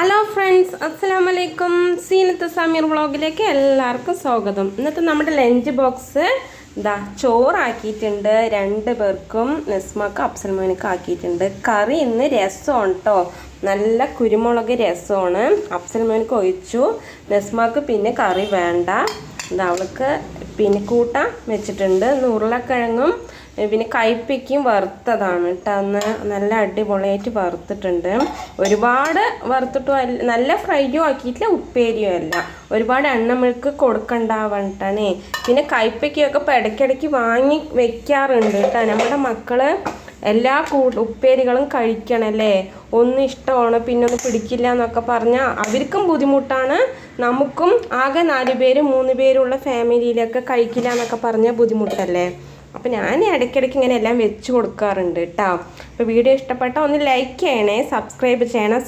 Hello friends അസ്സാം വലൈക്കും സീനത്ത് സമീർ വ്ളോഗിലേക്ക് എല്ലാവർക്കും സ്വാഗതം. ഇന്നത്തെ നമ്മുടെ ലഞ്ച് ബോക്സ് ഇതാ ചോറാക്കിയിട്ടുണ്ട്. രണ്ട് പേർക്കും നെസ്മാക്ക് അഫ്സൽമോനിക്ക് ആക്കിയിട്ടുണ്ട്. കറി ഇന്ന് രസമാണ് കേട്ടോ നല്ല കുരുമുളക് രസമാണ്. അഫ്സൽമോനിക്ക് ഒഴിച്ചു. നെസ്മാക്ക് പിന്നെ കറി വേണ്ട. എന്താ അവൾക്ക് പിന്നെ കൂട്ടാൻ വെച്ചിട്ടുണ്ട്. ഉരുളക്കിഴങ്ങും പിന്നെ കയ്പ്പയ്ക്കും വറുത്തതാണ് കേട്ടോ. അന്ന് നല്ല അടിപൊളിയായിട്ട് വറുത്തിട്ടുണ്ട്. ഒരുപാട് വറുത്തിട്ടും അല്ല നല്ല ഫ്രൈയും ആക്കിയിട്ടില്ല ഉപ്പേരിയും അല്ല. ഒരുപാട് എണ്ണമിൾക്ക് കൊടുക്കണ്ടാവണ്ടേ പിന്നെ കയ്പ്പയ്ക്കൊക്കെ ഇപ്പോൾ ഇടയ്ക്കിടയ്ക്ക് വാങ്ങി വെക്കാറുണ്ട് കേട്ടോ. നമ്മുടെ മക്കൾ എല്ലാ കൂ ഉപ്പേരികളും കഴിക്കണല്ലേ? ഒന്ന് ഇഷ്ടമാണ് പിന്നെ ഒന്ന് പിടിക്കില്ല എന്നൊക്കെ പറഞ്ഞാൽ അവർക്കും ബുദ്ധിമുട്ടാണ്. നമുക്കും ആകെ നാല് പേര് മൂന്ന് പേരുള്ള ഫാമിലിയിലൊക്കെ കഴിക്കില്ല എന്നൊക്കെ പറഞ്ഞാൽ ബുദ്ധിമുട്ടല്ലേ? അപ്പോൾ ഞാൻ ഇടയ്ക്കിടയ്ക്ക് ഇങ്ങനെ എല്ലാം വെച്ച് കൊടുക്കാറുണ്ട് കേട്ടോ അപ്പോൾ വീഡിയോ ഇഷ്ടപ്പെട്ടാൽ ഒന്ന് ലൈക്ക് ചെയ്യണേ സബ്സ്ക്രൈബ് ചെയ്യണം.